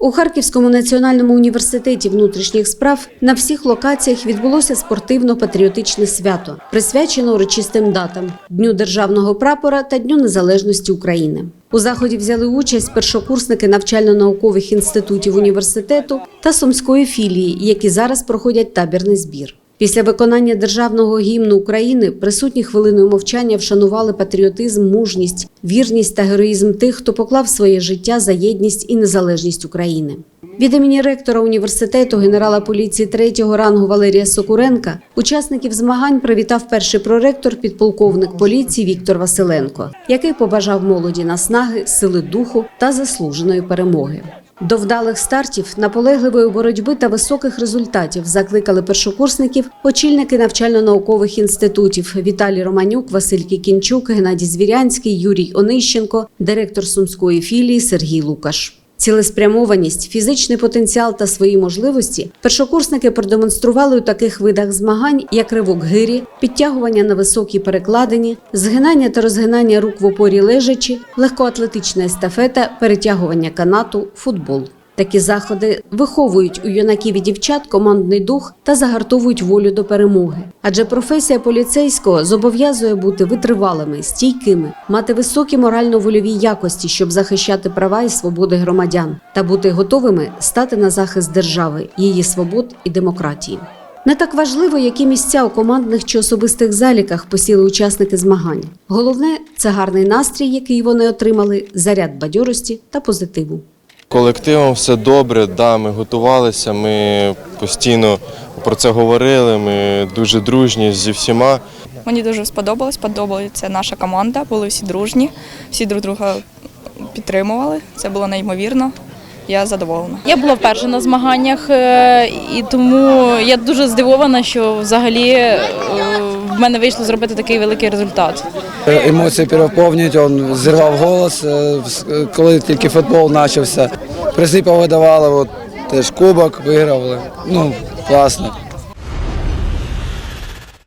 У Харківському національному університеті внутрішніх справ на всіх локаціях відбулося спортивно-патріотичне свято, присвячене урочистим датам Дню державного прапора та Дню Незалежності України. У заході взяли участь першокурсники навчально-наукових інститутів університету та сумської філії, які зараз проходять табірний збір. Після виконання державного гімну України присутні хвилиною мовчання вшанували патріотизм, мужність, вірність та героїзм тих, хто поклав своє життя за єдність і незалежність України. Від імені ректора університету генерала поліції третього рангу Валерія Сокуренка учасників змагань привітав перший проректор підполковник поліції Віктор Василенко, який побажав молоді наснаги, сили духу та заслуженої перемоги. До вдалих стартів, наполегливої боротьби та високих результатів закликали першокурсників очільники навчально-наукових інститутів Віталій Романюк, Василь Кікінчук, Геннадій Звірянський, Юрій Онищенко, директор сумської філії Сергій Лукаш. Цілеспрямованість, фізичний потенціал та свої можливості першокурсники продемонстрували у таких видах змагань, як ривок гирі, підтягування на високій перекладині, згинання та розгинання рук в опорі лежачі, легкоатлетична естафета, перетягування канату, футбол. Такі заходи виховують у юнаків і дівчат командний дух та загартовують волю до перемоги. Адже професія поліцейського зобов'язує бути витривалими, стійкими, мати високі морально-вольові якості, щоб захищати права і свободи громадян, та бути готовими стати на захист держави, її свобод і демократії. Не так важливо, які місця у командних чи особистих заліках посіли учасники змагань. Головне це гарний настрій, який вони отримали, заряд бадьорості та позитиву. Колективом все добре, да, ми готувалися, ми постійно про це говорили, ми дуже дружні зі всіма. Мені дуже сподобалось, подобається наша команда, були всі дружні, всі друг друга підтримували. Це було неймовірно. Я задоволена. Я була вперше на змаганнях, е, і тому я дуже здивована, що взагалі е, в мене вийшло зробити такий великий результат. Емоції переповнюють, він зірвав голос, е, коли тільки футбол почався. Призи повидавали, от, теж кубок виграли. Ну, класно.